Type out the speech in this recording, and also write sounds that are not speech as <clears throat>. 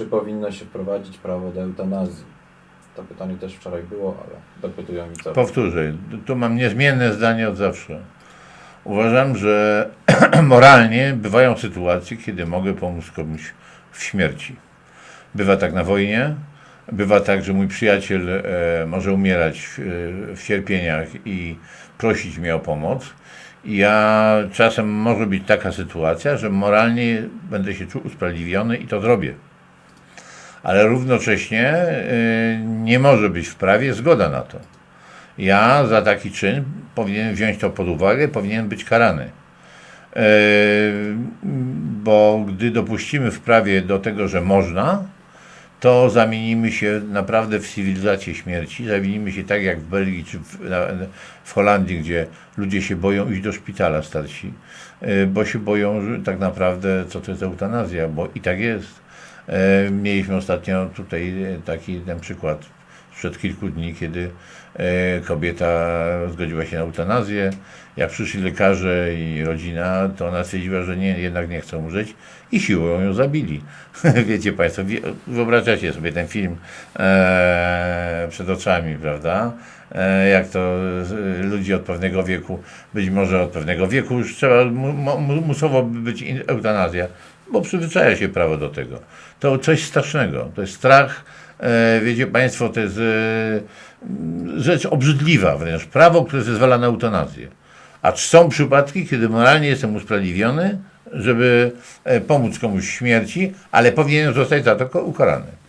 Czy powinno się wprowadzić prawo do eutanazji? To pytanie też wczoraj było, ale dopytują mi co. Powtórzę, tu mam niezmienne zdanie od zawsze. Uważam, że <clears throat> moralnie bywają sytuacje, kiedy mogę pomóc komuś w śmierci. Bywa tak na wojnie, bywa tak, że mój przyjaciel e, może umierać w, e, w cierpieniach i prosić mnie o pomoc. Ja czasem może być taka sytuacja, że moralnie będę się czuł usprawiedliwiony i to zrobię. Ale równocześnie y, nie może być w prawie zgoda na to. Ja za taki czyn powinien wziąć to pod uwagę, powinien być karany. E, Bo gdy dopuścimy w prawie do tego, że można, to zamienimy się naprawdę w cywilizację śmierci. Zamienimy się tak jak w Belgii czy w, w Holandii, gdzie ludzie się boją iść do szpitala starsi, e, bo się boją, że tak naprawdę co to jest eutanazja, bo i tak jest. E, Mieliśmy ostatnio tutaj e, taki ten przykład sprzed kilku dni, kiedy e, kobieta zgodziła się na eutanazję. Jak przyszli lekarze i rodzina, to ona stwierdziła, że nie, jednak nie chce umrzeć i siłą ją zabili. <laughs> Wiecie Państwo, wyobrażacie sobie ten film przed oczami, prawda? Jak to ludzi od pewnego wieku, być może od pewnego wieku już trzeba, mu, mu, musowo być eutanazja, bo przyzwyczaja się prawo do tego. To coś strasznego, to jest strach, e, wiecie Państwo, to jest e, rzecz obrzydliwa wręcz, prawo, które zezwala na eutanazję. A są przypadki, kiedy moralnie jestem usprawiedliwiony, żeby e, pomóc komuś śmierci, ale powinien zostać za to ukarany.